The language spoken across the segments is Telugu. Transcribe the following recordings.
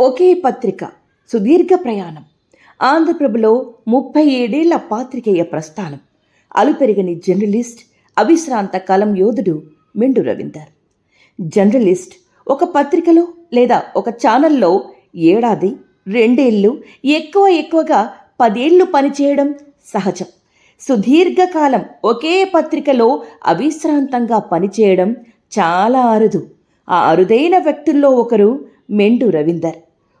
ఒకే పత్రిక సుదీర్ఘ ప్రయాణం. ఆంధ్రప్రభలో ముప్పై ఏడేళ్ళ పాత్రికేయ ప్రస్థానం. అలుపెరగని జర్నలిస్ట్ అవిశ్రాంత కలం యోధుడు మెండు రవీందర్. జర్నలిస్ట్ ఒక పత్రికలో లేదా ఒక ఛానల్లో ఏడాది రెండేళ్ళు ఎక్కువ ఎక్కువగా పదేళ్ళు పనిచేయడం సహజం. సుదీర్ఘకాలం ఒకే పత్రికలో అవిశ్రాంతంగా పనిచేయడం చాలా అరుదు. ఆ అరుదైన వ్యక్తుల్లో ఒకరు మెండు రవీందర్.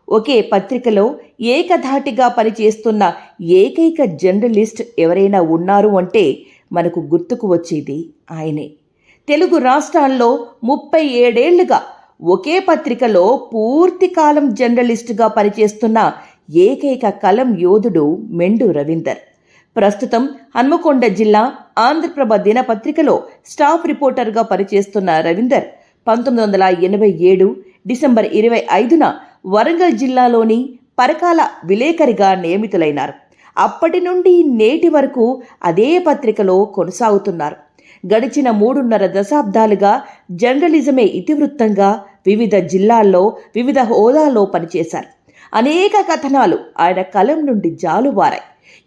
ఒకే పత్రికలో ఏకధాటిగా పనిచేస్తున్న ఏకైక జర్నలిస్ట్ ఎవరైనా ఉన్నారు అంటే మనకు గుర్తుకు వచ్చేది ఆయనే. తెలుగు రాష్ట్రాల్లో ముప్పై ఏడేళ్ళుగా ఒకే పత్రికలో పూర్తి కాలం జర్నలిస్టుగా పనిచేస్తున్న ఏకైక కలం యోధుడు మెండు రవీందర్. ప్రస్తుతం హన్మకొండ జిల్లా ఆంధ్రప్రభ దినపత్రికలో స్టాఫ్ రిపోర్టర్గా పనిచేస్తున్న రవీందర్ పంతొమ్మిది వందల ఎనభై ఏడు డిసెంబర్ ఇరవై ఐదున వరంగల్ జిల్లాలోని పరకాల విలేకరిగా నియమితులైనారు. అప్పటి నుండి నేటి వరకు అదే పత్రికలో కొనసాగుతున్నారు. గడిచిన మూడున్నర దశాబ్దాలుగా జర్నలిజమే ఇతివృత్తంగా వివిధ జిల్లాల్లో వివిధ హోదాల్లో పనిచేశారు. అనేక కథనాలు ఆయన కలం నుండి జాలువారాయి.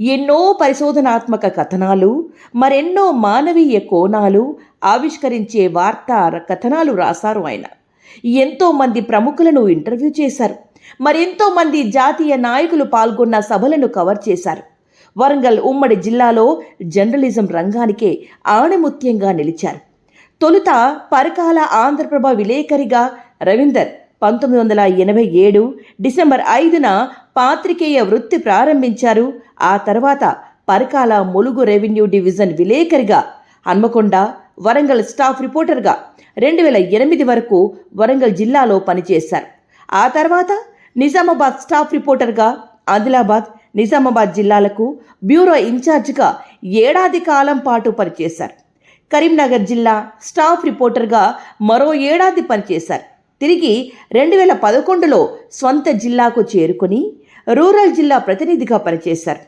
ఎన్నో పరిశోధనాత్మక కథనాలు మరెన్నో మానవీయ కోణాలు ఆవిష్కరించే వార్తా కథనాలు రాశారు ఆయన. ఎంతోమంది ప్రముఖులను ఇంటర్వ్యూ చేశారు. మరెంతో మంది జాతీయ నాయకులు పాల్గొన్న సభలను కవర్ చేశారు. వరంగల్ ఉమ్మడి జిల్లాలో జర్నలిజం రంగానికే ఆణిముత్యంగా నిలిచారు. తొలుత పరకాల ఆంధ్రప్రభ విలేకరిగా రవీందర్ పంతొమ్మిది వందల ఎనభై ఏడు డిసెంబర్ ఐదున పాత్రికేయ వృత్తి ప్రారంభించారు. ఆ తర్వాత పరకాల ములుగు రెవెన్యూ డివిజన్ విలేకరిగా హన్మకొండ వరంగల్ స్టాఫ్ రిపోర్టర్గా రెండు వేల ఎనిమిది వరకు వరంగల్ జిల్లాలో పనిచేశారు. ఆ తర్వాత నిజామాబాద్ స్టాఫ్ రిపోర్టర్గా ఆదిలాబాద్ నిజామాబాద్ జిల్లాలకు బ్యూరో ఇన్ఛార్జిగా ఏడాది కాలం పాటు పనిచేశారు. కరీంనగర్ జిల్లా స్టాఫ్ రిపోర్టర్గా మరో ఏడాది పనిచేశారు. తిరిగి రెండు వేల పదకొండులో స్వంత జిల్లాకు చేరుకుని రూరల్ జిల్లా ప్రతినిధిగా పనిచేశారు.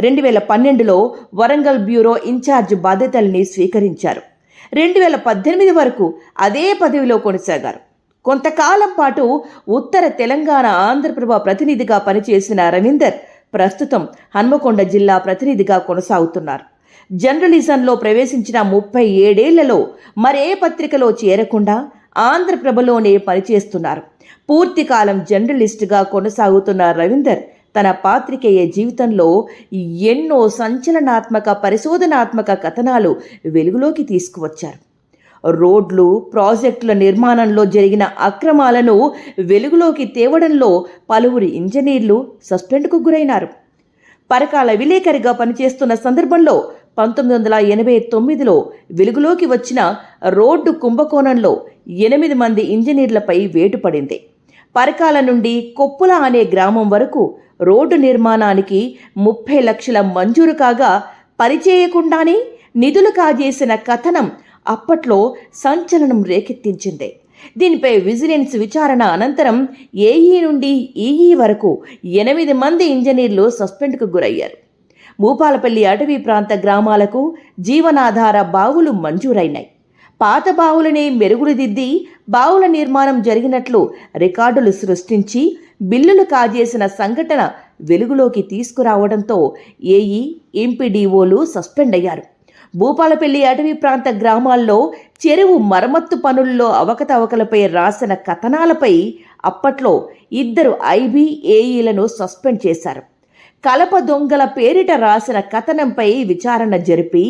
రెండు వేల పన్నెండులో వరంగల్ బ్యూరో ఇన్ఛార్జ్ బాధ్యతల్ని స్వీకరించారు. రెండు వేల పద్దెనిమిది వరకు అదే పదవిలో కొనసాగారు. కొంతకాలం పాటు ఉత్తర తెలంగాణ ఆంధ్రప్రభ ప్రతినిధిగా పనిచేసిన రవీందర్ ప్రస్తుతం హన్మకొండ జిల్లా ప్రతినిధిగా కొనసాగుతున్నారు. జర్నలిజంలో ప్రవేశించిన ముప్పై ఏడేళ్ళలో మరే పత్రికలో చేరకుండా ఆంధ్రప్రభలోనే పనిచేస్తున్నారు. పూర్తికాలం జర్నలిస్టుగా కొనసాగుతున్న రవీందర్ తన పాత్రికేయ జీవితంలో ఎన్నో సంచలనాత్మక పరిశోధనాత్మక కథనాలు వెలుగులోకి తీసుకువచ్చారు. రోడ్లు ప్రాజెక్టుల నిర్మాణంలో జరిగిన అక్రమాలను వెలుగులోకి తేవడంలో పలువురు ఇంజనీర్లు సస్పెండ్కు గురైనారు. పరకాల విలేకరిగా పనిచేస్తున్న సందర్భంలో పంతొమ్మిది వందల ఎనభై తొమ్మిదిలో వెలుగులోకి వచ్చిన రోడ్డు కుంభకోణంలో ఎనిమిది మంది ఇంజనీర్లపై వేటు పడింది. పరకాల నుండి కొప్పుల అనే గ్రామం వరకు రోడ్డు నిర్మాణానికి ముప్పై లక్షల మంజూరు కాగా పనిచేయకుండానే నిధులు కాజేసిన కథనం అప్పట్లో సంచలనం రేకెత్తించింది. దీనిపై విజిలెన్స్ విచారణ అనంతరం ఏఈ నుండి ఈఈ వరకు ఎనిమిది మంది ఇంజనీర్లు సస్పెండ్కు గురయ్యారు. భూపాలపల్లి అటవీ ప్రాంత గ్రామాలకు జీవనాధార బావులు మంజూరైనాయి. పాత బావులనే మెరుగులుదిద్ది బావుల నిర్మాణం జరిగినట్లు రికార్డులు సృష్టించి బిల్లులు కాజేసిన సంఘటన వెలుగులోకి తీసుకురావడంతో ఏఈ ఎంపీడీఓలు సస్పెండ్ అయ్యారు. భూపాలపల్లి అటవీ ప్రాంత గ్రామాల్లో చెరువు మరమ్మత్తు పనుల్లో అవకతవకలపై రాసిన కథనాలపై అప్పట్లో ఇద్దరు ఐబీఏఈలను సస్పెండ్ చేశారు. కలప దొంగల పేరిట రాసిన కథనంపై విచారణ జరిపి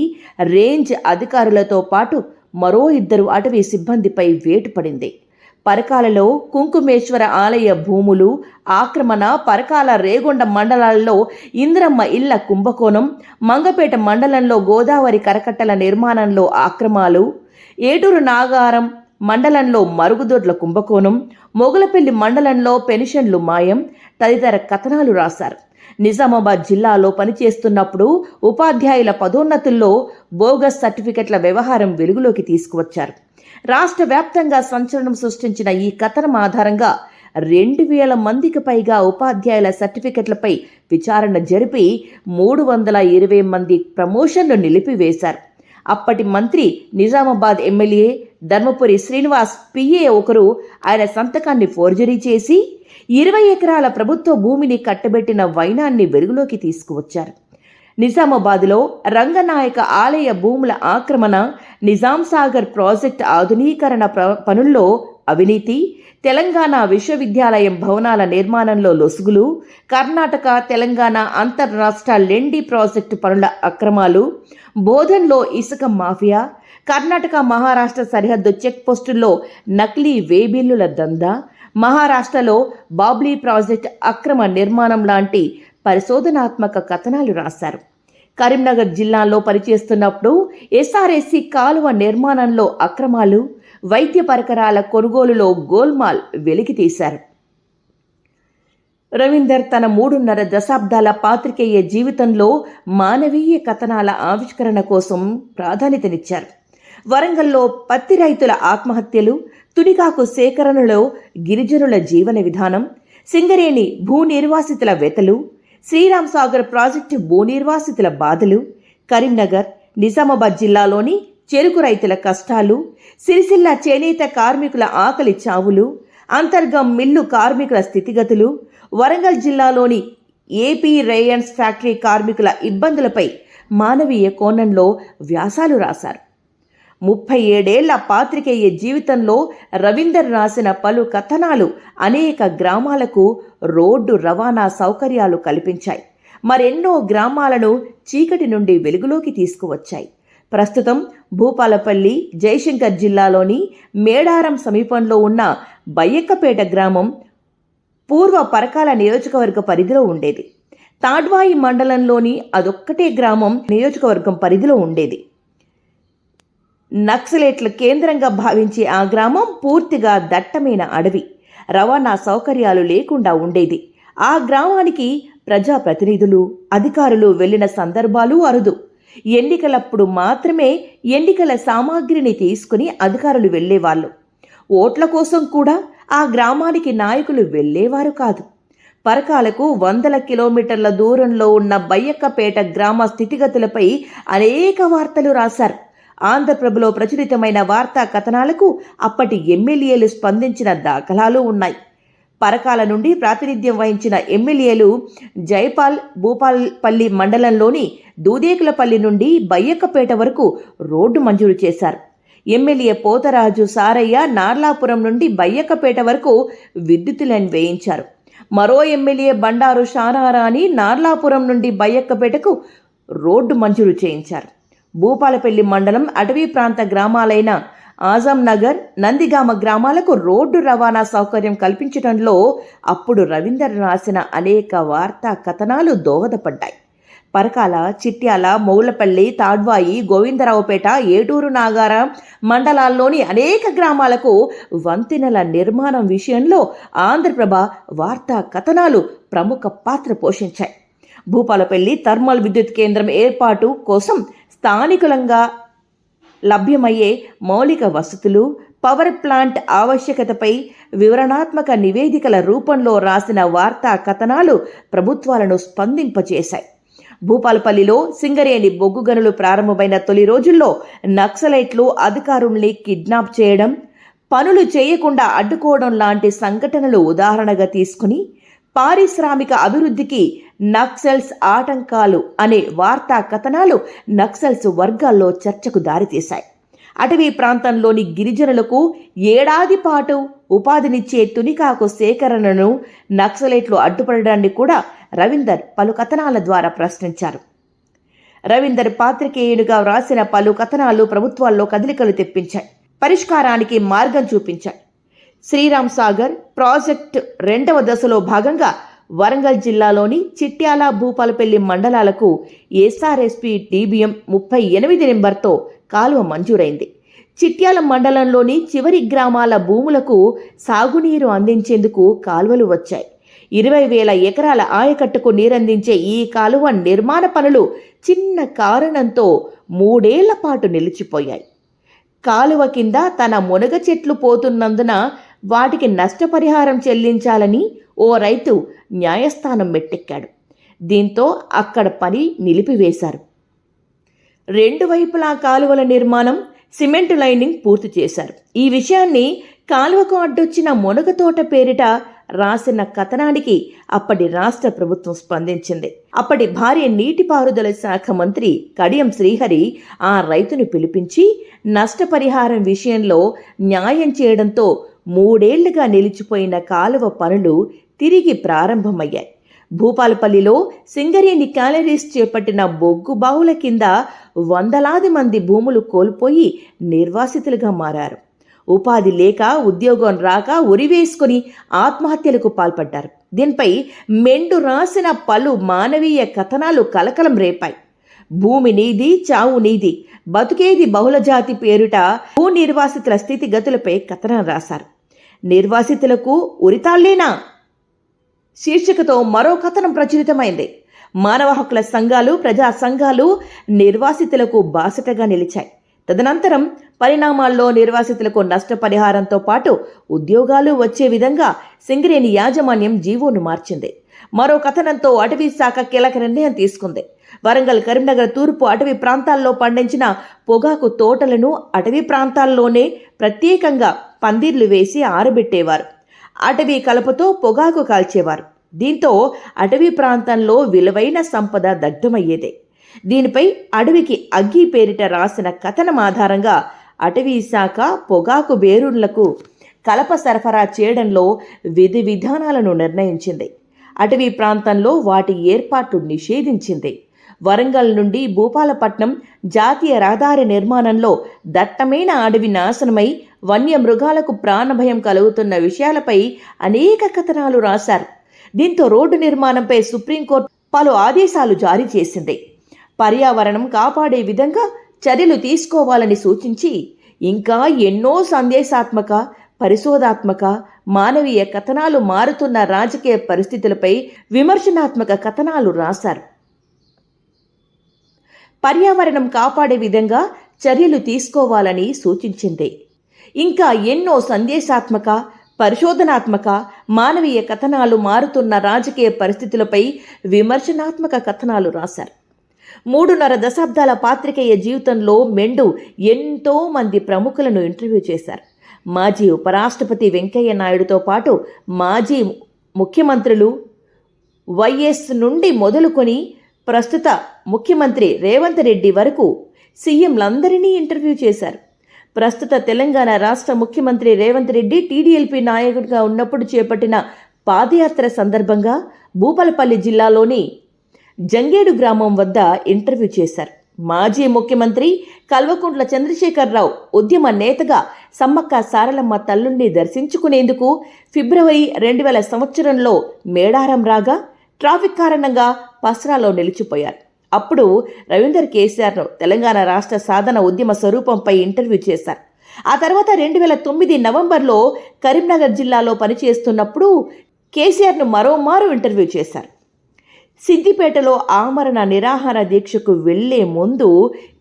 రేంజ్ అధికారులతో పాటు మరో ఇద్దరు అటవీ సిబ్బందిపై వేటు పడింది పరకాలలో కుంకుమేశ్వర ఆలయ భూములు ఆక్రమణ పరకాల రేగొండ మండలాల్లో ఇంద్రమ్మ ఇళ్ళ కుంభకోణం మంగపేట మండలంలో గోదావరి కరకట్టల నిర్మాణంలో ఆక్రమాలు ఏటూరు నాగారం మండలంలో మరుగుదొడ్ల కుంభకోణం మొగలపల్లి మండలంలో పెన్షన్లు మాయం తదితర కథనాలు రాశారు. నిజామాబాద్ జిల్లాలో పనిచేస్తున్నప్పుడు ఉపాధ్యాయుల పదోన్నతుల్లో బోగస్ సర్టిఫికెట్ల వ్యవహారం వెలుగులోకి తీసుకువచ్చారు. రాష్ట్ర వ్యాప్తంగా సంచలనం సృష్టించిన ఈ కథనం ఆధారంగా రెండు వేల మందికి పైగా ఉపాధ్యాయుల సర్టిఫికెట్లపై విచారణ జరిపి మూడు వందల ఇరవై మంది ప్రమోషన్లు నిలిపివేశారు. అప్పటి మంత్రి నిజామాబాద్ ఎమ్మెల్యే ధర్మపురి శ్రీనివాస్ పిఏ ఒకరు ఆయన సంతకాన్ని ఫోర్జరీ చేసి ఇరవై ఎకరాల ప్రభుత్వ భూమిని కట్టబెట్టిన వైనాన్ని వెలుగులోకి తీసుకువచ్చారు. నిజామాబాద్లో రంగనాయక ఆలయ భూముల ఆక్రమణ నిజాం సాగర్ ప్రాజెక్ట్ ఆధునీకరణ పనుల్లో అవినీతి తెలంగాణ విశ్వవిద్యాలయం భవనాల నిర్మాణంలో లొసుగులు కర్ణాటక తెలంగాణ అంతర్రాష్ట్ర లెండి ప్రాజెక్టు పనుల అక్రమాలు బోధన్లో ఇసుక మాఫియా కర్ణాటక మహారాష్ట్ర సరిహద్దు చెక్ పోస్టుల్లో నకిలీ వేబిల్లుల దందా మహారాష్ట్రలో బాబ్లీ ప్రాజెక్ట్ అక్రమ నిర్మాణం లాంటి పరిశోధనాత్మక కథనాలు రాశారు. కరీంనగర్ జిల్లాలో పనిచేస్తున్నప్పుడు ఎస్ఆర్ఎస్సి కాలువ నిర్మాణంలో అక్రమాలు వైద్య పరికరాల కొనుగోలులో గోల్మాల్ వెలికితీశారు రవీందర్ తన మూడున్నర దశాబ్దాల పాత్రికేయ జీవితంలో మానవీయ కథనాల ఆవిష్కరణ కోసం ప్రాధాన్యతనిచ్చారు. వరంగల్లో పత్తి రైతుల ఆత్మహత్యలు తునికాకు సేకరణలో గిరిజనుల జీవన విధానం సింగరేణి భూ నిర్వాసితుల వెతలు శ్రీరామ్ సాగర్ ప్రాజెక్టు భూ నిర్వాసితుల బాధలు కరీంనగర్ నిజామాబాద్ జిల్లాలోని చెరుకు రైతుల కష్టాలు సిరిసిల్ల చేనేత కార్మికుల ఆకలి చావులు అంతర్గం మిల్లు కార్మికుల స్థితిగతులు వరంగల్ జిల్లాలోని ఏపీ రేయన్స్ ఫ్యాక్టరీ కార్మికుల ఇబ్బందులపై మానవీయ కోణంలో వ్యాసాలు రాశారు. ముప్పై ఏడేళ్ళ పాత్రికేయ జీవితంలో రవీందర్ రాసిన పలు కథనాలు అనేక గ్రామాలకు రోడ్డు రవాణా సౌకర్యాలు కల్పించాయి. మరెన్నో గ్రామాలను చీకటి నుండి వెలుగులోకి తీసుకువచ్చాయి. ప్రస్తుతం భూపాలపల్లి జయశంకర్ జిల్లాలోని మేడారం సమీపంలో ఉన్న బయ్యక్కపేట గ్రామం పూర్వ పరకాల నియోజకవర్గ పరిధిలో ఉండేది. తాడ్వాయి మండలంలోని అదొక్కటే గ్రామం నియోజకవర్గం పరిధిలో ఉండేది. నక్సలేట్ల కేంద్రంగా భావించే ఆ గ్రామం పూర్తిగా దట్టమైన అడవి. రవాణా సౌకర్యాలు లేకుండా ఉండేది. ఆ గ్రామానికి ప్రజాప్రతినిధులు అధికారులు వెళ్ళిన సందర్భాలు అరుదు. ఎన్నికలప్పుడు మాత్రమే ఎన్నికల సామాగ్రిని తీసుకుని అధికారులు వెళ్ళేవాళ్ళు. ఓట్ల కోసం కూడా ఆ గ్రామానికి నాయకులు వెళ్ళేవారు కాదు. పరకాలకు వందల కిలోమీటర్ల దూరంలో ఉన్న బయ్యక్కపేట గ్రామ స్థితిగతులపై అనేక వార్తలు రాశారు. ఆంధ్రప్రభలో ప్రచురితమైన వార్తా కథనాలకు అప్పటి ఎమ్మెల్యేలు స్పందించిన దాఖలాలు ఉన్నాయి. పరకాల నుండి ప్రాతినిధ్యం వహించిన ఎమ్మెల్యేలు జైపాల్ భూపాల్పల్లి మండలంలోని దూదేకులపల్లి నుండి బయ్యక్కపేట వరకు రోడ్డు మంజూరు చేశారు. ఎమ్మెల్యే పోతరాజు సారయ్య నార్లాపురం నుండి బయ్యక్కపేట వరకు విద్యుత్ లైన్ వేయించారు. మరో ఎమ్మెల్యే బండారు షానారాని నార్లాపురం నుండి బయ్యక్కపేటకు రోడ్డు మంజూరు చేయించారు. భూపాలపల్లి మండలం అటవీ ప్రాంత గ్రామాలైన ఆజం నగర్ నందిగామ గ్రామాలకు రోడ్డు రవాణా సౌకర్యం కల్పించడంలో అప్పుడు రవీందర్ రాసిన అనేక వార్తా కథనాలు దోహదపడ్డాయి. పరకాల చిట్యాల మౌలపల్లి తాడ్వాయి గోవిందరావుపేట ఏటూరు నాగార మండలాల్లోని అనేక గ్రామాలకు వంతెనల నిర్మాణం విషయంలో ఆంధ్రప్రభ వార్తా కథనాలు ప్రముఖ పాత్ర పోషించాయి. భూపాలపల్లి థర్మల్ విద్యుత్ కేంద్రం ఏర్పాటు కోసం స్థానికులంగా లభ్యమయ్యే మౌలిక వసతులు పవర్ ప్లాంట్ ఆవశ్యకతపై వివరణాత్మక నివేదికల రూపంలో రాసిన వార్తా కథనాలు ప్రభుత్వాలను స్పందింపచేశాయి భూపాలపల్లిలో సింగరేణి బొగ్గు గనులు ప్రారంభమైన తొలి రోజుల్లో నక్సలైట్లు అధికారుల్ని కిడ్నాప్ చేయడం పనులు చేయకుండా అడ్డుకోవడం లాంటి సంఘటనలు ఉదాహరణగా తీసుకుని పారిశ్రామిక అభివృద్ధికి నక్సల్స్ ఆటంకాలు అనే వార్తా కథనాలు నక్సల్స్ వర్గాల్లో చర్చకు దారితీశాయి. అటవీ ప్రాంతంలోని గిరిజనులకు ఏడాది పాటు ఉపాధినిచ్చే తునికాకు సేకరణను నక్సలైట్లు అడ్డుపడడాన్ని కూడా రవీందర్ పలు కథనాల ద్వారా ప్రశ్నించారు. రవీందర్ పాత్రికేయునిగా వ్రాసిన పలు కథనాలు ప్రభుత్వాల్లో కదలికలు తెప్పించాయి. పరిష్కారానికి మార్గం చూపించాయి. శ్రీరామ్ సాగర్ ప్రాజెక్ట్ రెండవ దశలో భాగంగా వరంగల్ జిల్లాలోని చిట్యాల భూపాలపల్లి మండలాలకు ఎస్ఆర్ఎస్పి టీబీఎం ముప్పై ఎనిమిది నెంబర్తో కాలువ మంజూరైంది. చిట్యాల మండలంలోని చివరి గ్రామాల భూములకు సాగునీరు అందించేందుకు కాలువలు వచ్చాయి. ఇరవై వేల ఎకరాల ఆయకట్టుకు నీరందించే ఈ కాలువ నిర్మాణ పనులు చిన్న కారణంతో మూడేళ్ళ పాటు నిలిచిపోయాయి. కాలువ కింద తన మునగ చెట్లు పోతున్నందున వాటికి నష్టపరిహారం చెల్లించాలని ఓ రైతు న్యాయస్థానం మెట్టెక్కాడు. దీంతో అక్కడ పని నిలిపివేశారు. రెండు వైపులా కాలువల నిర్మాణం సిమెంట్ లైనింగ్ పూర్తి చేశారు. ఈ విషయాన్ని కాలువకు అడ్డొచ్చిన మునగ తోట పేరిట రాసిన కథనానికి అప్పటి రాష్ట్ర ప్రభుత్వం స్పందించింది. అప్పటి భార్య నీటిపారుదల శాఖ మంత్రి కడియం శ్రీహరి ఆ రైతును పిలిపించి నష్టపరిహారం విషయంలో న్యాయం చేయడంతో మూడేళ్ళుగా నిలిచిపోయిన కాలువ పనులు తిరిగి ప్రారంభమయ్యాయి. భూపాలపల్లిలో సింగరేణి క్యాలరీస్ చేపట్టిన బొగ్గు బావుల కింద వందలాది మంది భూములు కోల్పోయి నిర్వాసితులుగా మారారు. ఉపాధి లేక ఉద్యోగం రాక ఉరివేసుకుని ఆత్మహత్యలకు పాల్పడ్డారు. దీనిపై మెండు రాసిన పలు మానవీయ కథనాలు కలకలం రేపాయి. భూమి నీది చావు నీది. బతుకేది బహుళజాతి పేరుట భూ నిర్వాసితుల స్థితిగతులపై కథనం రాశారు. నిర్వాసితులకు ఉరితాళ్ళేనా? శీర్షికతో మరో కథనం ప్రచురితమైంది. మానవ హక్కుల సంఘాలు ప్రజా సంఘాలు నిర్వాసితులకు బాసటగా నిలిచాయి. తదనంతరం పరిణామాల్లో నిర్వాసితులకు నష్టపరిహారంతో పాటు ఉద్యోగాలు వచ్చే విధంగా సింగరేణి యాజమాన్యం జీవోను మార్చింది. మరో కథనంతో అటవీ శాఖ కీలక నిర్ణయం తీసుకుంది. వరంగల్ కరీంనగర్ తూర్పు అటవీ ప్రాంతాల్లో పండించిన పొగాకు తోటలను అటవీ ప్రాంతాల్లోనే ప్రత్యేకంగా పందిర్లు వేసి ఆరబెట్టేవారు. అటవీ కలపతో పొగాకు కాల్చేవారు. దీంతో అటవీ ప్రాంతంలో విలువైన సంపద దగ్ధమయ్యేదే. దీనిపై అడవికి అగ్గి పేరిట రాసిన కథనం ఆధారంగా అటవీ శాఖ పొగాకు బేరుళ్ళకు కలప సరఫరా చేయడంలో విధి విధానాలను నిర్ణయించింది. అటవీ ప్రాంతంలో వాటి ఏర్పాటు నిషేధించింది. వరంగల్ నుండి భూపాలపట్నం జాతీయ రహదారి నిర్మాణంలో దట్టమైన అడవి నాశనమై వన్యమృగాలకు ప్రాణభయం కలుగుతున్న విషయాలపై అనేక కథనాలు రాశారు. దీంతో రోడ్డు నిర్మాణంపై సుప్రీంకోర్టు పలు ఆదేశాలు జారీ చేసింది. పర్యావరణం కాపాడే విధంగా చర్యలు తీసుకోవాలని సూచించి ఇంకా ఎన్నో సందేశాత్మక పరిశోధాత్మక మానవీయ కథనాలు మారుతున్న రాజకీయ పరిస్థితులపై విమర్శనాత్మక కథనాలు రాశారు. పర్యావరణం కాపాడే విధంగా చర్యలు తీసుకోవాలని సూచించింది. ఇంకా ఎన్నో సందేశాత్మక పరిశోధనాత్మక మానవీయ కథనాలు మారుతున్న రాజకీయ పరిస్థితులపై విమర్శనాత్మక కథనాలు రాశారు. మూడున్నర దశాబ్దాల పాత్రికేయ జీవితంలో మెండు ఎంతో మంది ప్రముఖులను ఇంటర్వ్యూ చేశారు. మాజీ ఉపరాష్ట్రపతి వెంకయ్య నాయుడుతో పాటు మాజీ ముఖ్యమంత్రులు వైఎస్ నుండి మొదలుకొని ప్రస్తుత ముఖ్యమంత్రి రేవంత్ రెడ్డి వరకు సీఎంలందరినీ ఇంటర్వ్యూ చేశారు. ప్రస్తుత తెలంగాణ రాష్ట్ర ముఖ్యమంత్రి రేవంత్ రెడ్డి టీడీఎల్పీ నాయకుడిగా ఉన్నప్పుడు చేపట్టిన పాదయాత్ర సందర్భంగా భూపాలపల్లి జిల్లాలోని జంగేడు గ్రామం వద్ద ఇంటర్వ్యూ చేశారు. మాజీ ముఖ్యమంత్రి కల్వకుంట్ల చంద్రశేఖరరావు ఉద్యమ నేతగా సమ్మక్క సారలమ్మ తల్లుణ్ణి దర్శించుకునేందుకు ఫిబ్రవరి రెండు వేల సంవత్సరంలో మేడారం రాగా ట్రాఫిక్ కారణంగా పస్రాలో నిలిచిపోయారు. అప్పుడు రవీందర్ కేసీఆర్ను తెలంగాణ రాష్ట్ర సాధన ఉద్యమ స్వరూపంపై ఇంటర్వ్యూ చేశారు. ఆ తర్వాత రెండు వేల తొమ్మిది నవంబర్లో కరీంనగర్ జిల్లాలో పనిచేస్తున్నప్పుడు కేసీఆర్ను మరోమారు ఇంటర్వ్యూ చేశారు. సిద్దిపేటలో ఆమరణ నిరాహార దీక్షకు వెళ్ళే ముందు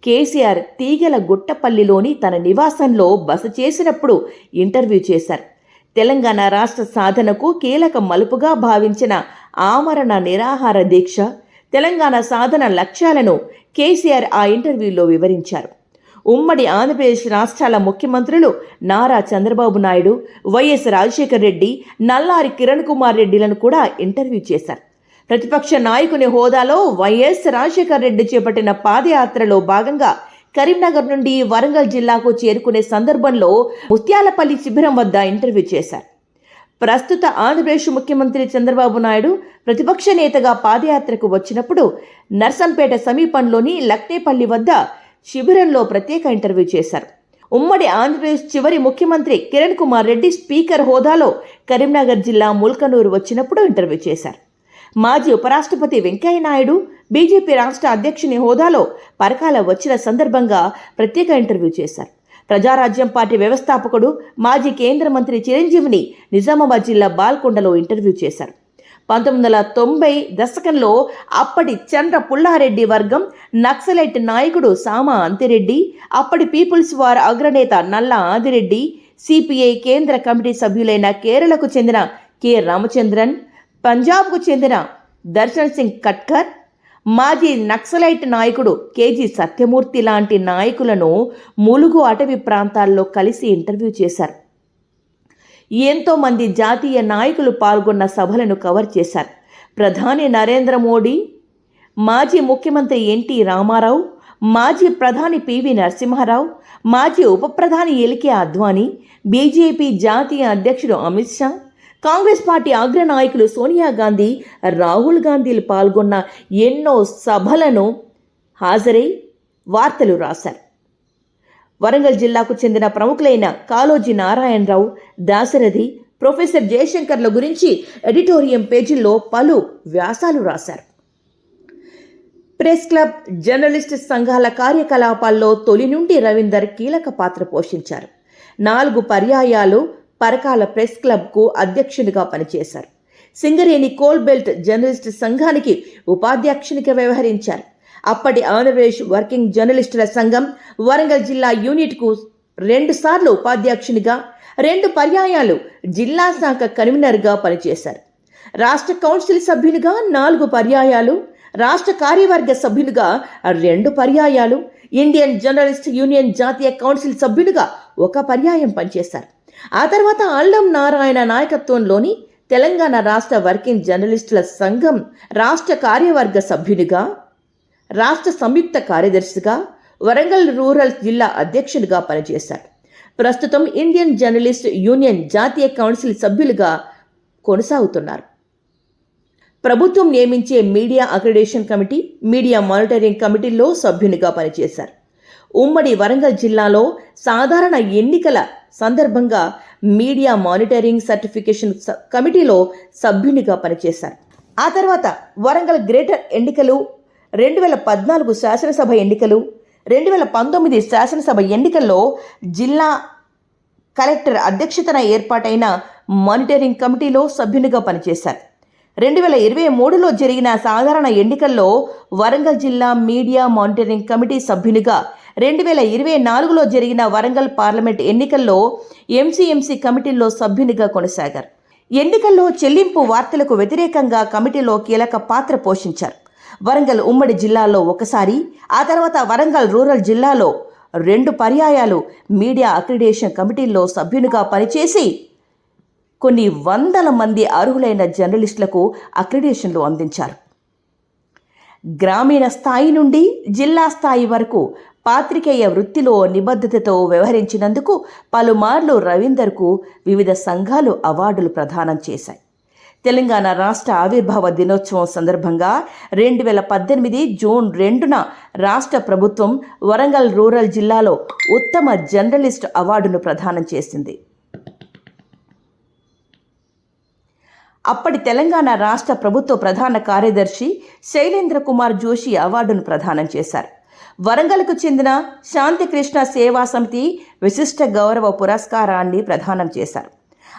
కేసీఆర్ తీగల గుట్టపల్లిలోని తన నివాసంలో బస చేసినప్పుడు ఇంటర్వ్యూ చేశారు. తెలంగాణ రాష్ట్ర సాధనకు కీలక మలుపుగా భావించిన ఆమరణ నిరాహార దీక్ష తెలంగాణ సాధన లక్ష్యాలను కేసీఆర్ ఆ ఇంటర్వ్యూలో వివరించారు. ఉమ్మడి ఆంధ్రప్రదేశ్ రాష్ట్రాల ముఖ్యమంత్రులు నారా చంద్రబాబు నాయుడు వైఎస్ రాజశేఖర్ రెడ్డి నల్లారి కిరణ్ కుమార్ రెడ్డిలను కూడా ఇంటర్వ్యూ చేశారు. ప్రతిపక్ష నాయకుని హోదాలో వైఎస్ రాజశేఖర్ రెడ్డి చేపట్టిన పాదయాత్రలో భాగంగా కరీంనగర్ నుండి వరంగల్ జిల్లాకు చేరుకునే సందర్భంలో ముత్యాలపల్లి శిబిరం వద్ద ఇంటర్వ్యూ చేశారు. ప్రస్తుత ఆంధ్రప్రదేశ్ ముఖ్యమంత్రి చంద్రబాబు నాయుడు ప్రతిపక్ష నేతగా పాదయాత్రకు వచ్చినప్పుడు నర్సంపేట సమీపంలోని లక్నేపల్లి వద్ద శిబిరంలో ప్రత్యేక ఇంటర్వ్యూ చేశారు. ఉమ్మడి ఆంధ్రప్రదేశ్ చివరి ముఖ్యమంత్రి కిరణ్ కుమార్ రెడ్డి స్పీకర్ హోదాలో కరీంనగర్ జిల్లా ముల్కనూరు వచ్చినప్పుడు ఇంటర్వ్యూ చేశారు. మాజీ ఉపరాష్ట్రపతి వెంకయ్య నాయుడు బీజేపీ రాష్ట్ర అధ్యక్షుని హోదాలో పరకాల వచ్చిన సందర్భంగా ప్రత్యేక ఇంటర్వ్యూ చేశారు. ప్రజారాజ్యం పార్టీ వ్యవస్థాపకుడు మాజీ కేంద్ర మంత్రి చిరంజీవిని నిజామాబాద్ జిల్లా బాల్కొండలో ఇంటర్వ్యూ చేశారు. పంతొమ్మిది వందల తొంభై దశకంలో అప్పటి చంద్ర పుల్లారెడ్డి వర్గం నక్సలైట్ నాయకుడు సామ అంతిరెడ్డి అప్పటి పీపుల్స్ వార్ అగ్రనేత నల్ల ఆదిరెడ్డి సిపిఐ కేంద్ర కమిటీ సభ్యులైన కేరళకు చెందిన కె రామచంద్రన్ పంజాబ్కు చెందిన దర్శన్ సింగ్ కట్కర్ మాజీ నక్సలైట్ నాయకుడు కేజీ సత్యమూర్తి లాంటి నాయకులను ములుగు అటవీ ప్రాంతాల్లో కలిసి ఇంటర్వ్యూ చేశారు. ఎంతోమంది జాతీయ నాయకులు పాల్గొన్న సభలను కవర్ చేశారు. ప్రధాని నరేంద్ర మోడీ మాజీ ముఖ్యమంత్రి ఎన్టీ రామారావు మాజీ ప్రధాని పివి నరసింహారావు మాజీ ఉప ప్రధాని ఎలికే అద్వానీ బీజేపీ జాతీయ అధ్యక్షుడు అమిత్ షా కాంగ్రెస్ పార్టీ అగ్ర నాయకులు సోనియా గాంధీ రాహుల్ గాంధీలు పాల్గొన్న ఎన్నో సభలను హాజరై వార్తలు రాశారు. వరంగల్ జిల్లాకు చెందిన ప్రముఖులైన కాలోజీ నారాయణరావు దాశరథి ప్రొఫెసర్ జయశంకర్ల గురించి ఎడిటోరియం పేజీల్లో పలు వ్యాసాలు రాశారు. ప్రెస్ క్లబ్ జర్నలిస్ట్ సంఘాల కార్యకలాపాల్లో తొలి నుండి రవీందర్ కీలక పాత్ర పోషించారు. నాలుగు పర్యాయాలు పరకాల ప్రెస్ క్లబ్కు అధ్యక్షునిగా పనిచేశారు. సింగరేణి కోల్బెల్ట్ జర్నలిస్ట్ సంఘానికి ఉపాధ్యక్షునిగా వ్యవహరించారు. అప్పటి ఆంధ్రప్రదేశ్ వర్కింగ్ జర్నలిస్టుల సంఘం వరంగల్ జిల్లా యూనిట్కు రెండు సార్లు ఉపాధ్యక్షునిగా రెండు పర్యాయాలు జిల్లా శాఖ కన్వీనర్గా పనిచేశారు. రాష్ట్ర కౌన్సిల్ సభ్యునిగా నాలుగు పర్యాయాలు రాష్ట్ర కార్యవర్గ సభ్యునిగా రెండు పర్యాయాలు ఇండియన్ జర్నలిస్ట్ యూనియన్ జాతీయ కౌన్సిల్ సభ్యునిగా ఒక పర్యాయం పనిచేశారు. ఆ తర్వాత అల్లం నారాయణ నాయకత్వంలోని తెలంగాణ రాష్ట్ర వర్కింగ్ జర్నలిస్టుల సంఘం రాష్ట్ర కార్యవర్గ సభ్యునిగా రాష్ట్ర సంయుక్త కార్యదర్శిగా వరంగల్ రూరల్ జిల్లా అధ్యక్షునిగా పనిచేశారు. ప్రస్తుతం ఇండియన్ జర్నలిస్ట్ యూనియన్ జాతీయ కౌన్సిల్ సభ్యులుగా కొనసాగుతున్నారు. ప్రభుత్వం నియమించే media accreditation committee media monitoring కమిటీలో సభ్యునిగా పనిచేశారు. ఉమ్మడి వరంగల్ జిల్లాలో సాధారణ ఎన్నికల సందర్భంగా మీడియా మానిటరింగ్ సర్టిఫికేషన్ కమిటీలో సభ్యునిగా పనిచేశారు. ఆ తర్వాత వరంగల్ గ్రేటర్ ఎన్నికలు రెండు వేల పద్నాలుగు శాసనసభ ఎన్నికలు రెండు వేల పంతొమ్మిది శాసనసభ ఎన్నికల్లో జిల్లా కలెక్టర్ అధ్యక్షతన ఏర్పాటైన మానిటరింగ్ కమిటీలో సభ్యునిగా పనిచేశారు. రెండు వేల ఇరవై మూడులో జరిగిన సాధారణ ఎన్నికల్లో వరంగల్ జిల్లా మీడియా మానిటరింగ్ కమిటీ సభ్యునిగా రెండు వేల ఇరవై నాలుగులో జరిగిన వరంగల్ పార్లమెంట్ ఎన్నికల్లో ఎంసీఎంసీ కమిటీల్లో సభ్యునిగా కొనసాగారు. ఎన్నికల్లో చెల్లింపు వార్తలకు వ్యతిరేకంగా కమిటీలో కీలక పాత్ర పోషించారు. వరంగల్ ఉమ్మడి జిల్లాలో ఒకసారి ఆ తర్వాత వరంగల్ రూరల్ జిల్లాలో రెండు పర్యాయాలు మీడియా అక్రిడేషన్ కమిటీల్లో సభ్యునిగా పనిచేసి కొన్ని వందల మంది అర్హులైన జర్నలిస్టులకు అక్రిడేషన్లు అందించారు. గ్రామీణ స్థాయి నుండి జిల్లా స్థాయి వరకు పాత్రికేయ వృత్తిలో నిబద్ధతతో వ్యవహరించినందుకు పలుమార్లు రవీందర్కు వివిధ సంఘాలు అవార్డులు ప్రదానం చేశాయి. తెలంగాణ రాష్ట్ర ఆవిర్భావ దినోత్సవం సందర్భంగా రెండు వేల పద్దెనిమిది జూన్ రెండున రాష్ట్ర ప్రభుత్వం వరంగల్ రూరల్ జిల్లాలో ఉత్తమ జర్నలిస్ట్ అవార్డును ప్రదానం చేసింది. అప్పటి తెలంగాణ రాష్ట్ర ప్రభుత్వ ప్రధాన కార్యదర్శి శైలేంద్ర కుమార్ జోషి అవార్డును ప్రదానం చేశారు. వరంగల్కు చెందిన శాంతికృష్ణ సేవా సమితి విశిష్ట గౌరవ పురస్కారాన్ని ప్రదానం చేశారు.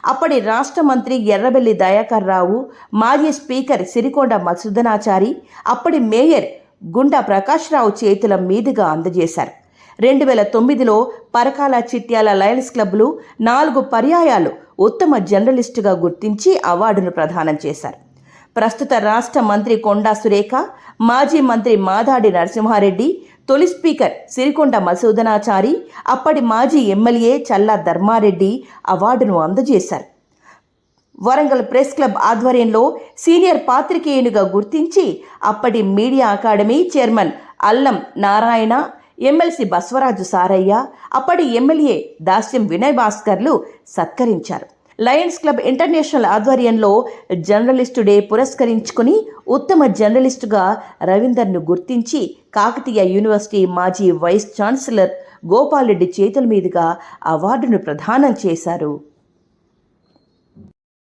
అప్పటి రాష్ట్ర మంత్రి ఎర్రబెల్లి దయాకర్ రావు మాజీ స్పీకర్ సిరికొండ మధుసూదనాచారి అప్పటి మేయర్ గుండా ప్రకాశ్రావు చేతుల మీదుగా అందజేశారు. రెండు వేల తొమ్మిదిలో పరకాల చిట్యాల లయన్స్ క్లబ్లు నాలుగు పర్యాయాలు ఉత్తమ జర్నలిస్టుగా గుర్తించి అవార్డును ప్రదానం చేశారు. ప్రస్తుత రాష్ట్ర మంత్రి కొండా సురేఖ మాజీ మంత్రి మాదాడి నరసింహారెడ్డి తొలి స్పీకర్ సిరికొండ మసూదనాచారి అప్పటి మాజీ ఎమ్మెల్యే చల్లా ధర్మారెడ్డి అవార్డును అందజేశారు. వరంగల్ ప్రెస్ క్లబ్ ఆధ్వర్యంలో సీనియర్ పాత్రికేయునిగా గుర్తించి అప్పటి మీడియా అకాడమీ చైర్మన్ అల్లం నారాయణ ఎమ్మెల్సీ బస్వరాజు సారయ్య అప్పటి ఎమ్మెల్యే దాస్యం వినయ్ భాస్కర్లు సత్కరించారు. లయన్స్ క్లబ్ ఇంటర్నేషనల్ ఆధ్వర్యంలో జర్నలిస్టు డే పురస్కరించుకుని ఉత్తమ జర్నలిస్టుగా రవీందర్ను గుర్తించి కాకతీయ యూనివర్సిటీ మాజీ వైస్ ఛాన్సలర్ గోపాల్ రెడ్డి చేతుల మీదుగా అవార్డును ప్రదానం చేశారు.